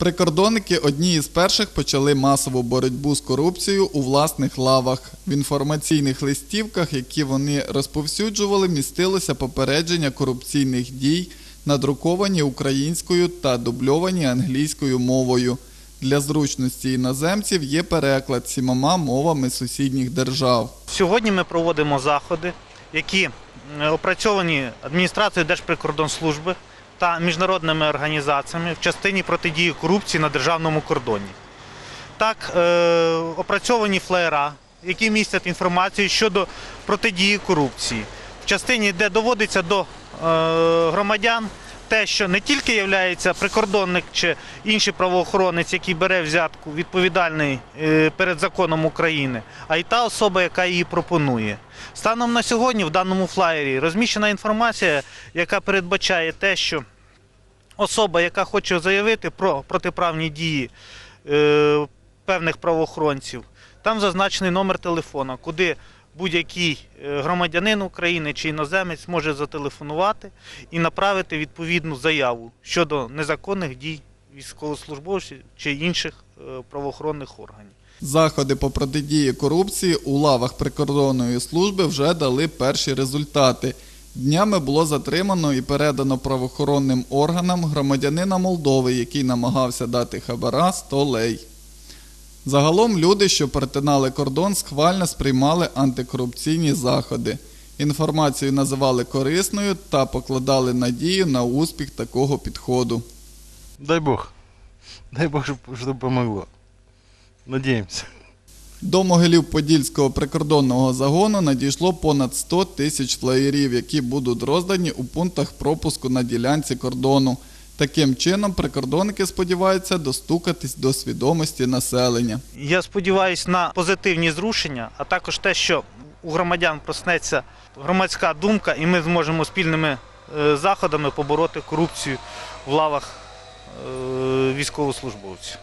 Прикордонники одні із перших почали масову боротьбу з корупцією у власних лавах. В інформаційних листівках, які вони розповсюджували, містилося попередження корупційних дій, надруковані українською та дубльовані англійською мовою. Для зручності іноземців є переклад сімома мовами сусідніх держав. Сьогодні ми проводимо заходи, які е, опрацьовані адміністрацією Держприкордонслужби та міжнародними організаціями в частині протидії корупції на державному кордоні. Так, е, опрацьовані флеєра, які містять інформацію щодо протидії корупції, в частині, де доводиться до е, громадян те, що не тільки є прикордонник чи інший правоохоронець, який бере взятку, відповідальний е, перед законом України, а й та особа, яка її пропонує. Станом на сьогодні в даному флаєрі розміщена інформація, яка передбачає те, що особа, яка хоче заявити про протиправні дії е, певних правоохоронців, там зазначений номер телефона, куди будь-який е, громадянин України чи іноземець може зателефонувати і направити відповідну заяву щодо незаконних дій військовослужбовців чи інших е, правоохоронних органів. Заходи по протидії корупції у лавах прикордонної служби вже дали перші результати. Днями було затримано і передано правоохоронним органам громадянина Молдови, який намагався дати хабара 100 лей. Загалом люди, що перетинали кордон, схвально сприймали антикорупційні заходи. Інформацію називали корисною та покладали надію на успіх такого підходу. Дай Бог. Дай Бог, чтобы помогло. Надеемся. До могилів Подільського прикордонного загону надійшло понад 100 тисяч флеєрів, які будуть роздані у пунктах пропуску на ділянці кордону. Таким чином, прикордонники сподіваються достукатись до свідомості населення. Я сподіваюся на позитивні зрушення, а також те, що у громадян проснеться громадська думка, і ми зможемо спільними е, заходами побороти корупцію в лавах е, військовослужбовців.